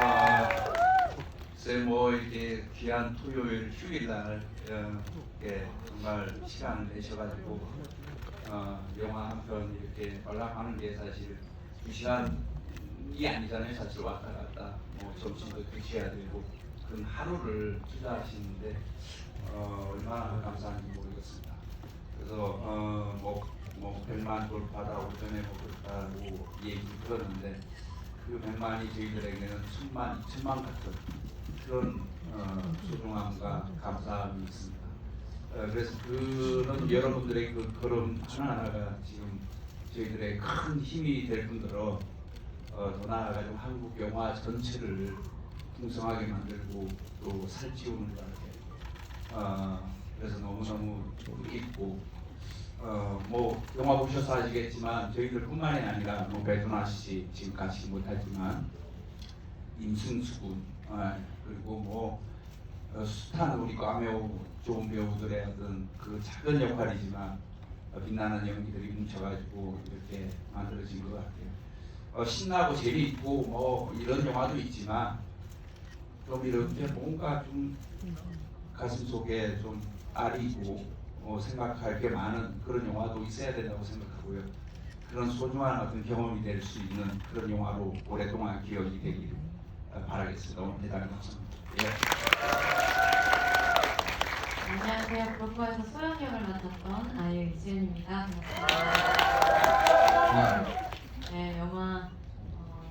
아, 글쎄 뭐 이렇게 귀한 토요일 휴일날 어, 예, 정말 시간을 내셔가지고 어, 영화 한 편 이렇게 관람하는 게 사실 두 시간이 아니잖아요. 사실 왔다 갔다 뭐 점심도 드셔야 되고 그런 하루를 투자하시는데 어, 얼마나 감사한지 모르겠습니다. 그래서 어, 뭐, 뭐 100만 돌파다 오전에 먹었다고 얘기 들었는데 그 100만이 저희들에게는 천만, 천만 같은 그런 어, 소중함과 감사함이 있습니다. 어, 그래서 그런 여러분들의 그 걸음 하나하나가 지금 저희들의 큰 힘이 될 뿐더러 어, 더 나아가지고 한국 영화 전체를 풍성하게 만들고 또 살찌우는 것 같아요. 어, 그래서 너무너무 기쁘고 어, 뭐 영화 보셔서 아시겠지만 저희들뿐만이 아니라 뭐 배두나 씨 지금 같이 못하지만 임승수 군 어, 그리고 뭐 어, 숱한 우리 과메오 좋은 배우들의 어떤 그 작은 역할이지만 어, 빛나는 연기들이 뭉쳐가지고 이렇게 만들어진 것 같아요. 어, 신나고 재미있고 뭐 이런 영화도 있지만 좀 이렇게 뭔가 좀 가슴 속에 좀 아리고 어, 생각할 게 많은 그런 영화도 있어야 된다고 생각하고요. 그런 소중한 어떤 경험이 될 수 있는 그런 영화로 오랫동안 기억이 되기를 어, 바라겠습니다. 오늘 대단히 감사합니다. 예. 안녕하세요. 브로커에서 소영 역을 맡았던 아이유 이지은입니다. 네. 반갑습니다. 네, 영화 어,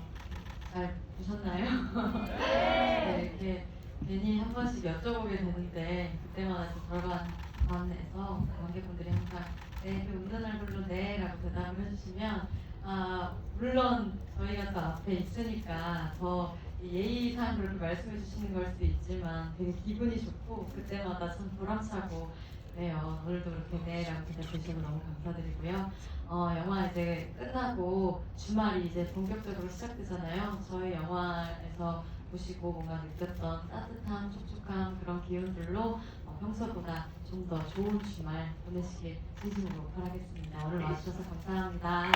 잘 보셨나요? 네, 이렇게 괜히 한 번씩 여쭤보게 되는데 그때마다 좀 벌관 관에서 관객분들이 항상 네, 그 웃는 얼굴로 네 라고 대답을 해주시면 아 물론 저희가 또 앞에 있으니까 더 예의상 그렇게 말씀해 주시는 걸 수도 있지만 되게 기분이 좋고 그때마다 참 보람차고 네요 오늘도 그렇게 네라고 대답해 주셔서 너무 감사드리고요. 어 영화 이제 끝나고 주말이 이제 본격적으로 시작되잖아요. 저희 영화에서 보시고 뭔가 느꼈던 따뜻함 촉촉함 그런 기운들로 어, 평소보다 좀 더 좋은 주말 보내시길 진심으로 바라겠습니다 오늘 와주셔서 감사합니다.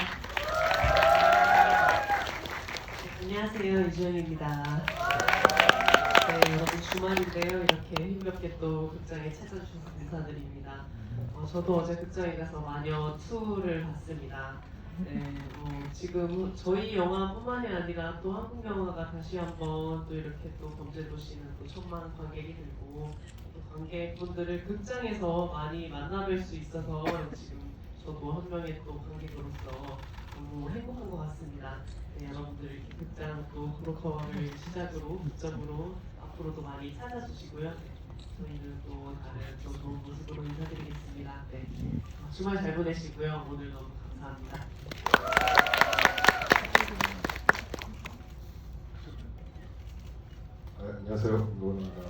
안녕하세요 이주연입니다. 네 여러분 주말인데요 이렇게 힘겹게 또 극장에 찾아주셔서 감사드립니다. 어, 저도 어제 극장에 가서 마녀 2를 봤습니다. 네, 어, 지금 저희 영화뿐만이 아니라 또 한국 영화가 다시 한번 또 이렇게 또 범죄도시는 또 천만 관객이 들고 또 관객분들을 극장에서 많이 만나뵐 수 있어서 지금 저도 한 명의 또 관객으로서 너무 행복한 것 같습니다. 네, 여러분들 극장 또 브로커를 시작으로 극장으로 앞으로도 많이 찾아주시고요. 저희는 또 다른 또 좋은 모습으로 인사드리겠습니다. 네, 어, 주말 잘 보내시고요. 오늘 너무 감사합니다. 아, 안녕하세요. 이원입니다.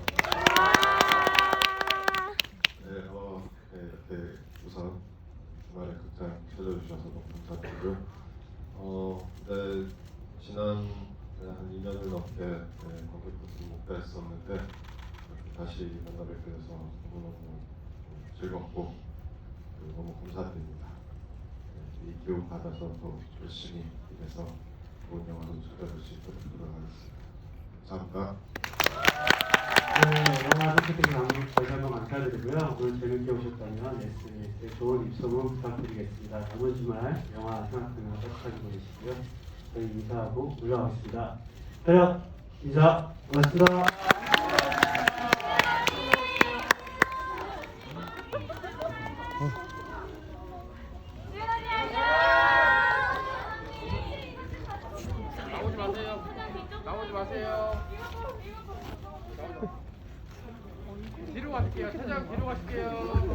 네, 어, 네, 이렇게 우선 주말에 극장 찾아주셔서 너무 감사드리고요. 어, 네, 지난 네, 한 2년을 넘게 네, 관객분들 못 뵀었는데 다시 만나뵙게 돼서 너무너무 즐겁고 그리고 너무 감사드립니다. 네, 이 기운 받아서 또 열심히 일해서 좋은 영화도 찾아볼 수 있도록 노력하겠습니다. 감사합니다. 네, 영화 선택해 감독 다시 한번 감사드리고요. 오늘 재밌게 오셨다면 SNS에 좋은 입소문 부탁드리겠습니다. 남은 주말 영화 생각하면 따뜻하게 보내시고요. 저희 인사하고 올라가겠습니다. 자, 인사 고맙습니다. 나오지 마세요. 나오지 마세요. 뒤로 가실게요. 차장 뒤로 가실게요.